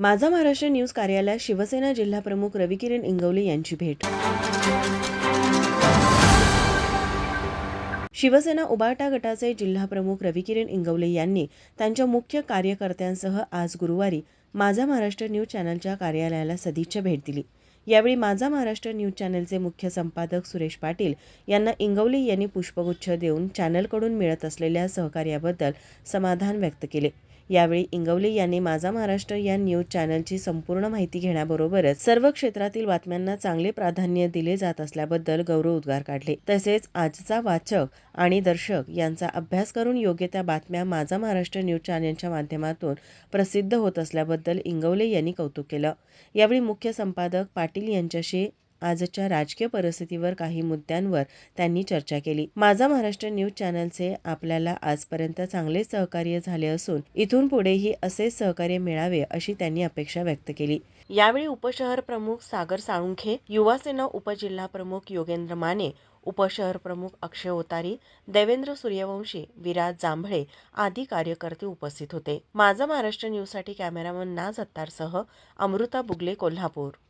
माझा महाराष्ट्र न्यूज कार्यालयात शिवसेना जिल्हाप्रमुख रविकिरण इंगवले यांची भेट. शिवसेना उबाटा गटाचे जिल्हाप्रमुख रविकिरण इंगवले यांनी त्यांच्या मुख्य कार्यकर्त्यांसह आज गुरुवारी माझा महाराष्ट्र न्यूज चॅनलच्या कार्यालयाला सदिच्छा भेट दिली. यावेळी माझा महाराष्ट्र न्यूज चॅनलचे मुख्य संपादक सुरेश पाटील यांना इंगवले यांनी पुष्पगुच्छ देऊन चॅनलकडून मिळत असलेल्या सहकार्याबद्दल समाधान व्यक्त केले. यावेळी इंगवले यांनी माझा महाराष्ट्र या न्यूज चॅनलची संपूर्ण माहिती घेण्याबरोबरच सर्व क्षेत्रातील बातम्यांना चांगले प्राधान्य दिले जात असल्याबद्दल गौरवोद्गार काढले. तसेच आजचा वाचक आणि दर्शक यांचा अभ्यास करून योग्य त्या बातम्या माझा महाराष्ट्र न्यूज चॅनलच्या माध्यमातून प्रसिद्ध होत असल्याबद्दल इंगवले यांनी कौतुक केलं. यावेळी मुख्य संपादक पाटील यांच्याशी आजच्या राजकीय परिस्थितीवर काही मुद्द्यांवर त्यांनी चर्चा केली. माझा महाराष्ट्र न्यूज चॅनलचे आपल्याला आजपर्यंत चांगले सहकार्य झाले असून इथून पुढेही असेच सहकार्य मिळावे अशी त्यांनी अपेक्षा व्यक्त केली. यावेळी उपशहर प्रमुख सागर साळुंखे युवासेना उपजिल्हा प्रमुख योगेंद्र माने उपशहर प्रमुख अक्षय ओतारी देवेंद्र सूर्यवंशी विराज जांभळे आदी कार्यकर्ते उपस्थित होते. माझा महाराष्ट्र न्यूजसाठी कॅमेरामन नाज अत्तारसह अमृता बुगले कोल्हापूर.